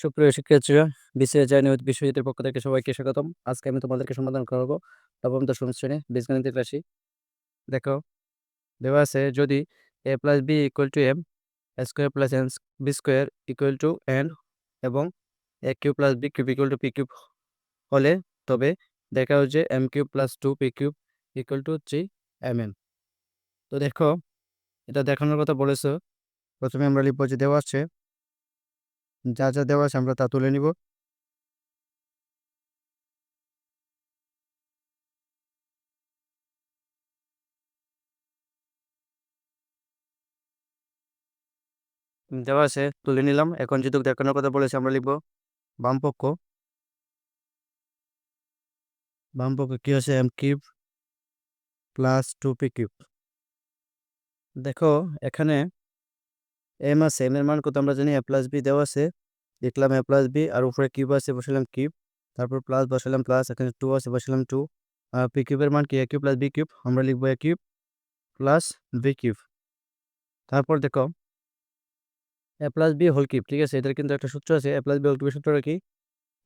সুপ্রিয় শিক্ষার্থীরা জয় নিয়মিত বিশ্বজিতের পক্ষ থেকে সবাইকে স্বাগতম। আজকে আমি তোমাদেরকে সমাধান করব নবম দশম শ্রেণি বীজগণিতের রাশি। দেখো, দেওয়া আছে যদি A plus B equal to M square plus N B square equal to N এবং A cube plus B cube equal to P cube হলে তবে দেখা হচ্ছে M cube plus two P cube equal to three M N তো দেখো, এটা দেখানোর কথা বলেছ। প্রথমে আমরা লিখব যে দেওয়া আছে যা যা দেওয়া আছে আমরা তা তুলে নিব। দেওয়া আছে, তুলে নিলাম। এখন যেহেতু দেখানোর কথা বলেছে আমরা লিখব, বাম পক্ষ। বাম পক্ষ কি আছে? M cube plus two P cube দেখো, এখানে এম আছে এম এর মান কত আমরা জানি? এ প্লাস বি দেওয়া আছে। লিখলাম এ প্লাস বি আর উপরে কিউব আছে, বসালাম কিউব তারপর প্লাস বসালাম প্লাস এখানে টু আছে, বসালাম টু পি কিউবের মান কি? A cube plus B cube আমরা লিখব A cube plus B cube তারপর দেখো A plus B whole cube ঠিক আছে? এটার কিন্তু একটা সূত্র আছে। এ প্লাস বি হোল কিউবের সূত্রটা কি?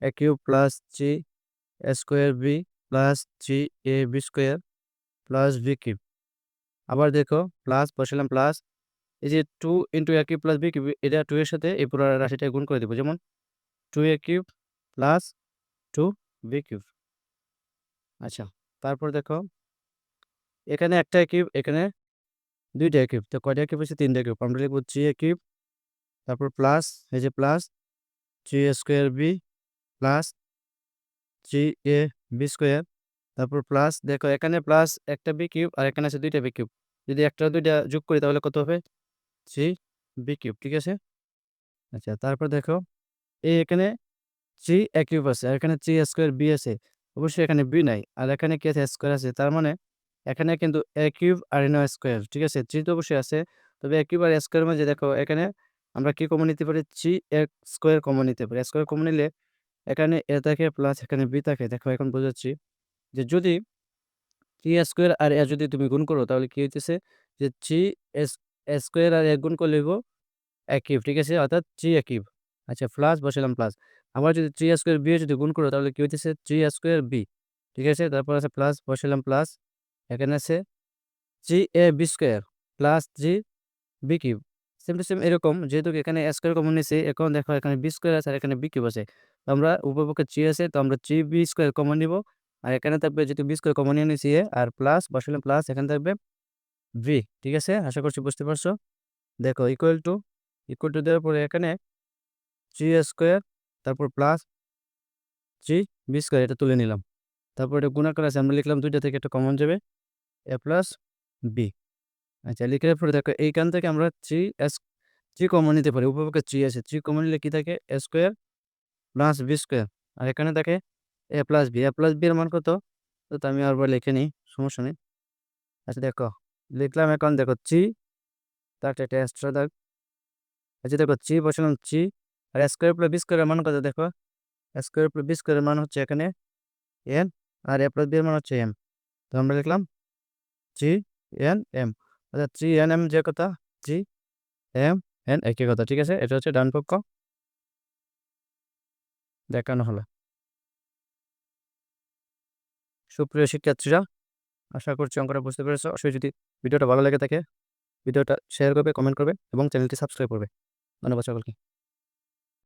A cube plus three A square B plus three A B square plus B cube আবার দেখো প্লাস বসালাম প্লাস এই যে two into A cube plus B cube এটা টু এর সাথে এই পুরো রাশিটা গুণ করে দেবো। যেমন two A cube plus two B cube আচ্ছা তারপর দেখো, এখানে একটা কিউব এখানে দুইটা কিউব তো কয়টা কিউব আছে তিনটা কিউব আমরা লিখব থ্রি এ কিউব তারপর প্লাস এই যে plus three A square B plus three A B square তারপর প্লাস দেখো, এখানে প্লাস একটা বি কিউব আর এখানে আছে দুইটা বি কিউব যদি একটা দুইটা যোগ করি তাহলে কত হবে? থ্রি বি কিউব ঠিক আছে? আচ্ছা তারপর দেখো এই এখানে থ্রি এ কিউব আছে আর এখানে থ্রি স্কোয়ার বি আছে। অবশ্যই এখানে বি নাই আর এখানে কি আছে, স্কোয়ার আছে। তার মানে এখানে কিন্তু এ কিউব আর এন স্কোয়ার, ঠিক আছে? থ্রি তো অবশ্যই আছে। তবে এ কিউব আর স্কোয়ার মাঝে দেখো, এখানে আমরা কি কমন নিতে পারি? থ্রি এ স্কোয়ার কমন নিতে পারি। স্কোয়ার কমন নিলে এখানে এ থাকে প্লাস এখানে বি থাকে। দেখো, এখন বোঝাচ্ছি যে যদি থ্রি স্কোয়ার আর এ যদি তুমি গুণ করো, তাহলে কি হইতেছে? যে থ্রি এস স্কোয়ার আর এক গুণ করলে এক কিউব ঠিক আছে? অর্থাৎ থ্রি এ কিউব আচ্ছা প্লাস বসালাম প্লাস আবার যদি থ্রি স্কোয়ার বি যদি গুণ করো, তাহলে কি হইতেছে? থ্রি স্কোয়ার বি ঠিক আছে? তারপর আছে প্লাস বসালাম প্লাস এখানে আছে three A B square plus three B cube same to same এরকম, যেহেতু এখানে স্কোয়ার কমন নিয়েছে এখন দেখো এখানে বি স্কোয়ার আছে আর এখানে বি কিউব আছে। তো আমরা উপপক্ষে থ্রি আছে, তো আমরা থ্রি বি স্কোয়ার কমন নিব। আর এখানে থাকবে যেহেতু বি স্কোয়ার কমন নিয়ে নিয়েছি আর প্লাস বসালাম প্লাস এখানে থাকবে ভি ঠিক আছে? আশা করছি বুঝতে পারছ? দেখো ইকুয়াল টু ইকুয়াল টু দেওয়ার পরে এখানে থ্রি স্কোয়ার তারপর প্লাস থ্রি বি স্কোয়ার এটা তুলে নিলাম। তারপর এটা গুণাকার আছে, আমরা লিখলাম দুইটা থেকে একটা কমন যাবে। এ প্লাস বি আচ্ছা লিখে পরে দেখো, এইখান থেকে আমরা থ্রি এস থ্রি কমন নিতে পারি উপপক্ষে থ্রি আছে। থ্রি কমন নিলে কি থাকে? A square plus B square আর এখানে থাকে A plus B A plus B এর মান কত? তো আমি আরবার লিখে নিই, সমস্যা নেই। আচ্ছা দেখো লিখলাম এখন দেখো থ্রি তার একটা এক্সট্রা দাগ আচ্ছা দেখো থ্রি বসালাম থ্রি আর স্কোয়ার প্লাস বি স্কোয়ারের মান কত দেখো? স্কোয়ার প্লাস বি স্কোয়ারের মান হচ্ছে এখানে এন আর এ প্লাস বি মান হচ্ছে এম তো আমরা লিখলাম জি এন এম আচ্ছা থ্রি এন এম যে কথা জি এম এন একই কথা, ঠিক আছে? এটা হচ্ছে ডান পক্ষ। দেখানো হলো। সুপ্রিয় শিক্ষার্থীরা আশা করছি অঙ্কটা বুঝতে পেরেছ। অবশ্যই যদি ভিডিওটা ভালো লাগে থাকে, ভিডিওটা শেয়ার করবে কমেন্ট করবে এবং চ্যানেলটি সাবস্ক্রাইব করবে। ধন্যবাদ সকলকে।